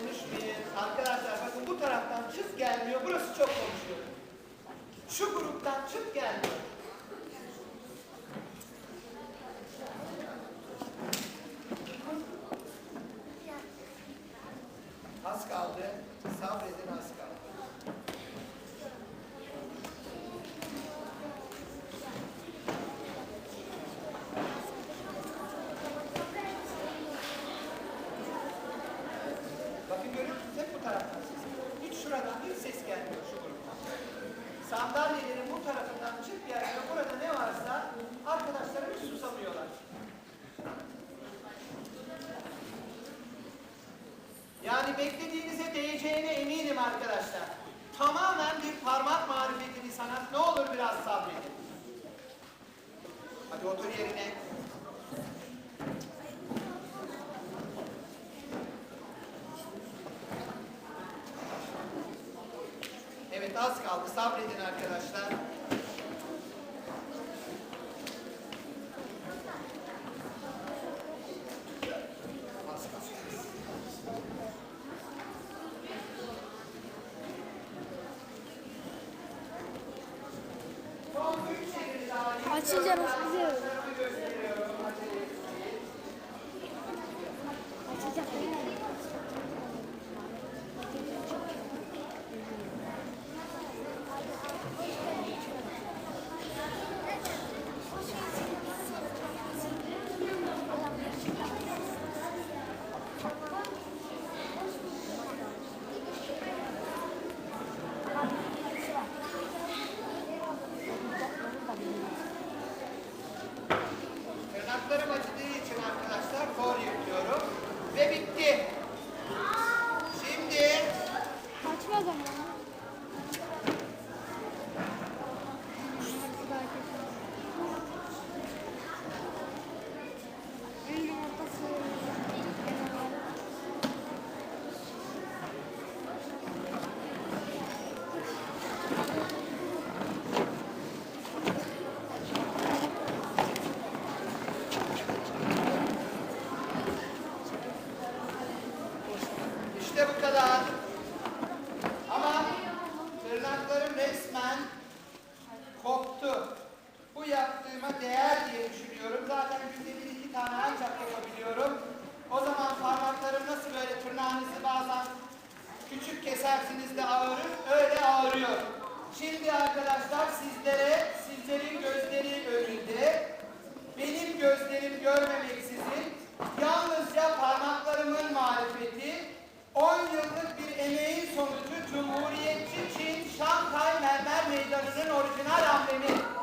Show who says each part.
Speaker 1: konuşmayın. Arkadaşlar bakın bu taraftan çıt gelmiyor. Burası çok konuşuyor. Şu gruptan çıt gelmiyor. Az kaldı. Sabredin az kaldı. Sandalyelerin bu tarafından çık gelmiyor. Burada ne varsa arkadaşlarım hiç susamıyorlar. Yani beklediğinize değeceğine eminim arkadaşlar. Tamamen bir parmak marifeti bir sanat. Ne olur biraz sabredin. Hadi otur yerine. Az kaldı. Sabredin arkadaşlar. Açınca nasıl. kesersiniz de ağrır, öyle ağrıyor. Şimdi arkadaşlar sizlere, sizlerin gözleri önünde, benim gözlerim görmemeksizin, yalnızca parmaklarımın marifeti, 10 yıllık bir emeğin sonucu Cumhuriyetçi Çin Şanghay Mermer Meydanı'nın orijinal amblemi.